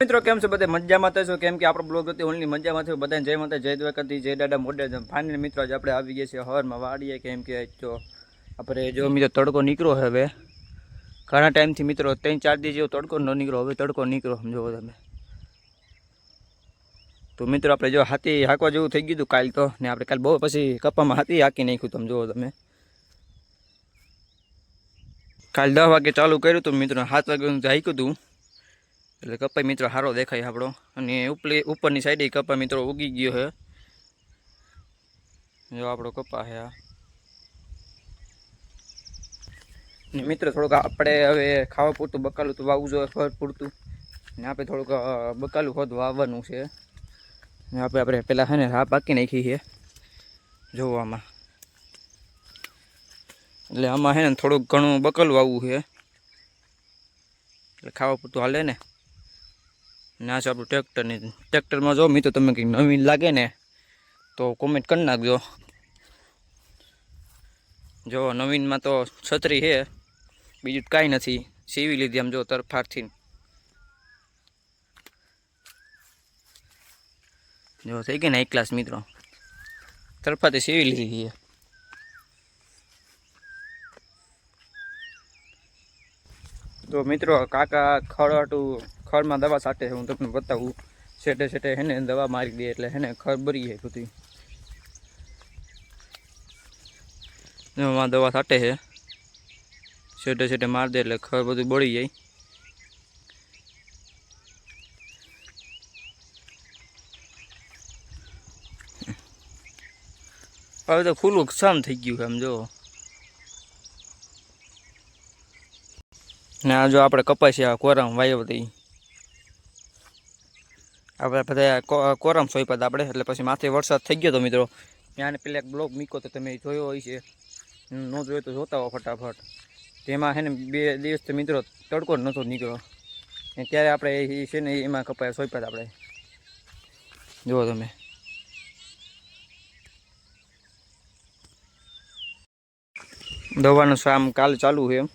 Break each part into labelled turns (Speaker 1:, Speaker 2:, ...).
Speaker 1: મિત્રો, કેમ છો બધા? મજામાં થશો કેમ કે આપણો બ્લોગ હતી ઓનલી મજામાં થયો. બધાને જય માતા જય દ્વારકાથી જય દાદા મોઢે. ફાઇનલ મિત્રો, આજે આપણે આવી ગયા છીએ હવારમાં વાડીએ. કેમ કે જો આપણે જો મિત્રો તડકો નીકળ્યો હવે. ઘણા ટાઈમથી મિત્રો, ત્રણ, ચાર દિવસ જેવો તડકો ન નીકળ્યો. હવે તડકો નીકળો સમજો તમે. તો મિત્રો, આપણે જો હાથી હાંકવા જેવું થઈ ગયું હતું કાલ તો, ને આપણે કાલ બહુ પછી કપામાં હાથી હાંકી નાખ્યું તમે જુઓ તમે. કાલ દસ વાગે ચાલુ કર્યું હતું મિત્રો સાત વાગે હાંક્યું હતું. એટલે કપાઈ મિત્રો સારો દેખાય આપણો. અને ઉપલી ઉપરની સાઈડે કપા મિત્રો ઉગી ગયો છે જો આપણો કપા છે ને મિત્રો થોડુંક આપણે હવે ખાવા પૂરતું બકાલું તો વાવવું જોઈએ પૂરતું. ને આપણે થોડુંક બકાલું ખોદ વાવવાનું છે. ને આપણે આપણે પહેલાં છે ને હા પાકી નાખી છે, જોવામાં. એટલે આમાં છે ને થોડુંક ઘણું બકાલું આવવું છે. એટલે ખાવા પૂરતું હાલે ને. ના છે, આપણું ટ્રેક્ટરની ટ્રેક્ટરમાં જો મિત્રો તમે કંઈક નવીન લાગે ને, તો કોમેન્ટ કરી નાખજો. જો, નવીનમાં તો છત્રી છે, બીજું કાંઈ નથી. સીવી લીધી આમ જો, તરફારથી. જો, થઈ ગઈ ને એક ક્લાસ મિત્રો. તરફાથી સીવી લીધી છે. તો મિત્રો, કાકા ખડવાટું ખડમાં દવા છે, હું તમને બતાવું. છેટે છેટે હેને દવા મારી દે એટલે હેને ખર બરી જાય બધી એમાં દવા છાંટે છે. છેટે છેટે મારી દે એટલે ખર બધું બળી જાય. હવે તો ખુલ્લું શામ થઈ ગયું એમ જો. ને આ જો આપણે કપાસિયા કોરામાં વાયો હતી આપણે બધા કોરમ સોઈપા હતા આપણે, એટલે પછી માથે વરસાદ થઈ ગયો તો મિત્રો. ત્યાં પેલા એક બ્લોક મૂક્યો તો તમે જોયો હોય છે ન જોયો તો જોતા હો ફટાફટ. તેમાં છે ને બે દિવસ તો મિત્રો તડકો જ નહોતો નીકળ્યો. ને ત્યારે આપણે એ છે ને એમાં કપાયા સોઈપદ આપણે. જુઓ તમે. દવાનું કામ કાલ ચાલુ છે એમ.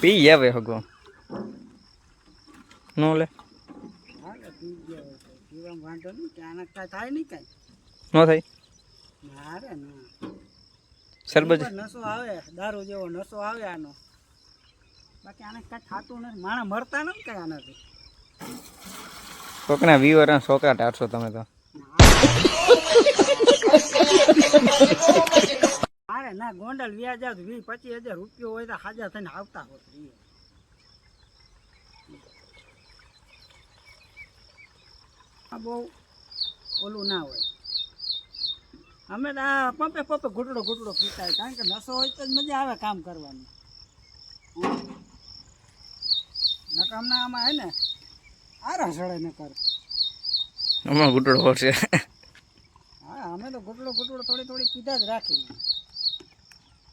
Speaker 1: પી આવે હગો નો લે નો થાય સરબત
Speaker 2: નશો આવે દારૂ જેવો નશો આવે આનો. બાકી આને કાંઈ થતું નથી. માણસ મરતા નથી કાંઈ આનાથી.
Speaker 1: કોકના વીવર છોકરા ટાળશો તમે તો.
Speaker 2: મારે ના ગોંડલ વ્યાજ વીસ પચીસ હજાર રૂપિયો હોય તો હાજર થઈને આવતા હોત બહુ ઓલું ના હોય. અમે તો આ પંપે પંપે ઘૂંટડો ઘૂંટડો પીતા હોય કારણ કે નશો હોય તો જ મજા આવે કામ કરવાની. નકામના આમાં હે ને આરા સળે ન કર.
Speaker 1: અમારો ઘૂંટડો છે
Speaker 2: હા અમે તો ઘૂંટડો ઘૂંટડો થોડી થોડી પીધા જ રાખી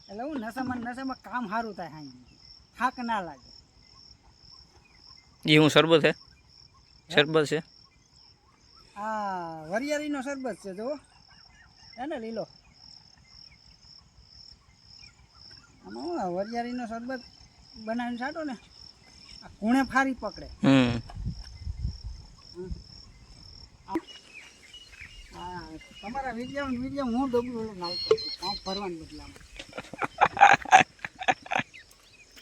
Speaker 2: એટલે હું નશામાં નશામાં કામ સારું થાય હાઈ. થાક ના લાગે.
Speaker 1: એ હું શરબત છે શરબત છે?
Speaker 2: હા વરિયાળીનો શરબત છે જો એને લીલો. આમાં વરિયાળીનો શરબત બનાવીને છાંટો ને આ કુણે ફારી પકડે. તમારા વીડિયો વીડિયો હું ડબલું લઈને ફરવાનું છું કામ ભરવાનું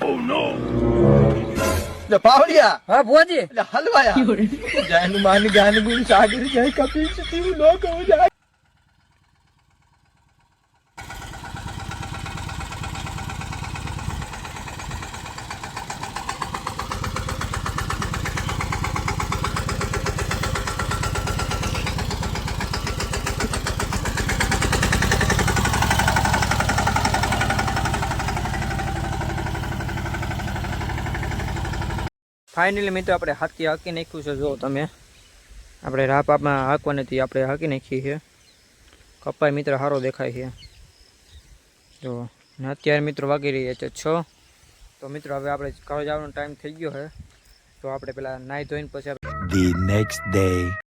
Speaker 2: બદલામાં
Speaker 3: એટલે પાવડિયા
Speaker 2: હા ભોજી
Speaker 3: એટલે હલવાયા. જાનું માની જ્ઞાન ગુણ સાગર જય કપિલ તીવું નો કહું જાય
Speaker 1: ફાઇનલી મિત્રો, આપણે હાથી હાકી નાખ્યું છે. જો તમે, આપણે રાહ પાપમાં હાંકવાની હતી આપણે હાંકી નાખી છે કપાય મિત્ર સારો દેખાય છે. જો, ને અત્યારે મિત્રો વાગી રહ્યા છે છ. તો મિત્રો, હવે આપણે ઘરે જવાનો ટાઈમ થઈ ગયો છે. તો આપણે પેલા નાહી ધોઈને પછી
Speaker 4: The next day.